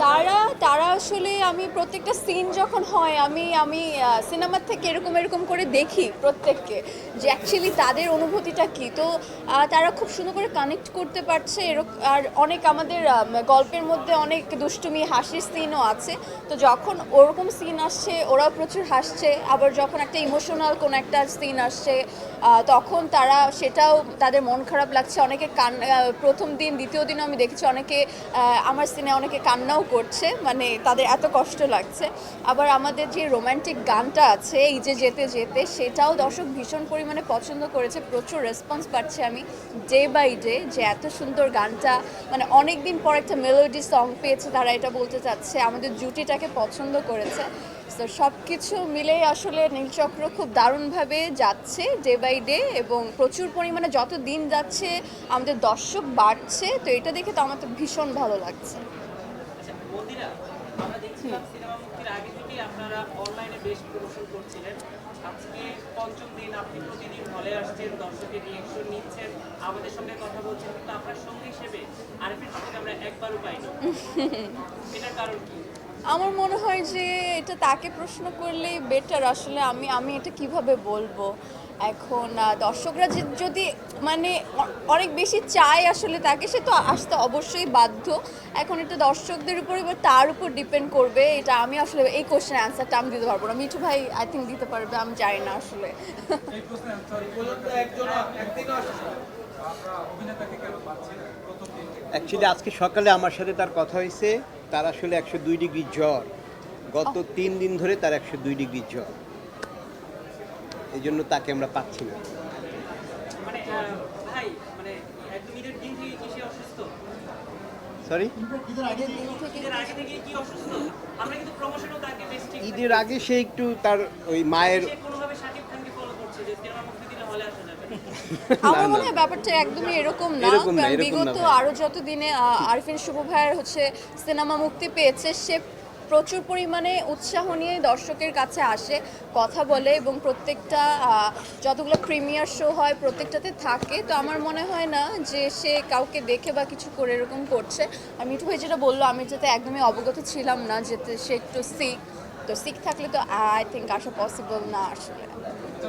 তারা তারা আসলে আমি প্রত্যেকটা সিন যখন হয় আমি আমি সিনেমার থেকে এরকম এরকম করে দেখি প্রত্যেককে যে অ্যাকচুয়ালি তাদের অনুভূতিটা কী? তো তারা খুব সুন্দর করে কানেক্ট করতে পারছে এরকম আর অনেক আমাদের গল্পের মধ্যে অনেক দুষ্টুমি, হাসির সিনও আছে। তো যখন ওরকম সিন আসছে, ওরাও প্রচুর হাসছে। আবার যখন একটা ইমোশনাল কোনো একটা সিন আসছে তখন তারা সেটাও তাদের মন খারাপ লাগছে। অনেকে কান প্রথম দিন, দ্বিতীয় দিনও আমি দেখেছি অনেকে আমার সিনে অনেকে কান্নাও করছে। মানে তাদের এত কষ্ট লাগছে। আবার আমাদের যে রোমান্টিক গানটা আছে, এই যে যেতে যেতে, সেটাও দর্শক ভীষণ পরিমাণে পছন্দ করেছে প্রচুর রেসপন্স পাচ্ছি আমি ডে বাই ডে যে এত সুন্দর গানটা মানে অনেক দিন পর একটা মেলোডি সং পেয়েছে তারা এটা বলতে চাচ্ছে আমাদের জুটিটাকে পছন্দ করেছে। তো সব কিছু মিলেই আসলে নীলচক্র খুব দারুণভাবে যাচ্ছে ডে বাই ডে এবং প্রচুর পরিমাণে যত দিন যাচ্ছে আমাদের দর্শক বাড়ছে তো এটা দেখে তো আমার তো ভীষণ ভালো লাগছে। আচ্ছা, আমরা দেখছিলাম সিনেমা মুক্তির আগে থেকেই আপনারা অনলাইনে বেশ প্রমোশন করছিলেন। আজকে পঞ্চম দিন আপনি প্রতিদিন হলে আসছেন দর্শকের রিয়েকশন নিচ্ছেন আমাদের সঙ্গে কথা বলছেন কিন্তু আপনার সঙ্গে হিসেবে আরিফের সঙ্গে আমরা একবারও পাইনি। এটার কারণ কি? আমার মনে হয় যে এটা তাকে প্রশ্ন করলেই বেটার আসলে আমি আমি এটা কীভাবে বলব? এখন দর্শকরা যে- যদি মানে অনেক বেশি চায় আসলে তাকে সে তো আসতে অবশ্যই বাধ্য। এখন এটা দর্শকদের উপর এবার তার উপর ডিপেন্ড করবে। এটা আমি আসলে এই কোশ্চেন অ্যান্সারটা আমি দিতে পারব না। মিঠু ভাই আই থিঙ্ক দিতে পারবে আমি জানি না আসলে। অ্যাকচুয়ালি আজকে সকালে আমার সাথে তার কথা হয়েছে। তার আসলে একশো দুই ডিগ্রি জ্বর। গত তিন দিন ধরে তার একশো দুই ডিগ্রি জ্বর। এই জন্য তাকে আমরা পাচ্ছি না। মানে মানে সরি ঈদের আগে থেকে কি অসুস্থ? আমরা কিন্তু প্রমোশনও তাকে বেশ ঠিক ঈদের আগে সে একটু তার ওই মায়ের সে কোনোভাবে শাকিব খানকে ফলো করছে যে সিনেমা মুক্তি দিলে হলে আসা যাবে আমার মনে হয় ব্যাপারটা একদমই এরকম না বিগত আরও যত দিনে আরফিন শুভ ভাইয়ের হচ্ছে সিনেমা মুক্তি পেয়েছে সে প্রচুর পরিমাণে উৎসাহ নিয়ে দর্শকের কাছে আসে কথা বলে এবং প্রত্যেকটা যতগুলো প্রিমিয়ার শো হয় প্রত্যেকটাতে থাকে। তো আমার মনে হয় না যে সে কাউকে দেখে বা কিছু করে এরকম করছে। আর মিঠু ভাই যেটা বলল আমি যাতে একদমই অবগত ছিলাম না যেতে সে একটু সিক তো সিক থাকলে তো আই থিঙ্ক আসা পসিবল না আসলে।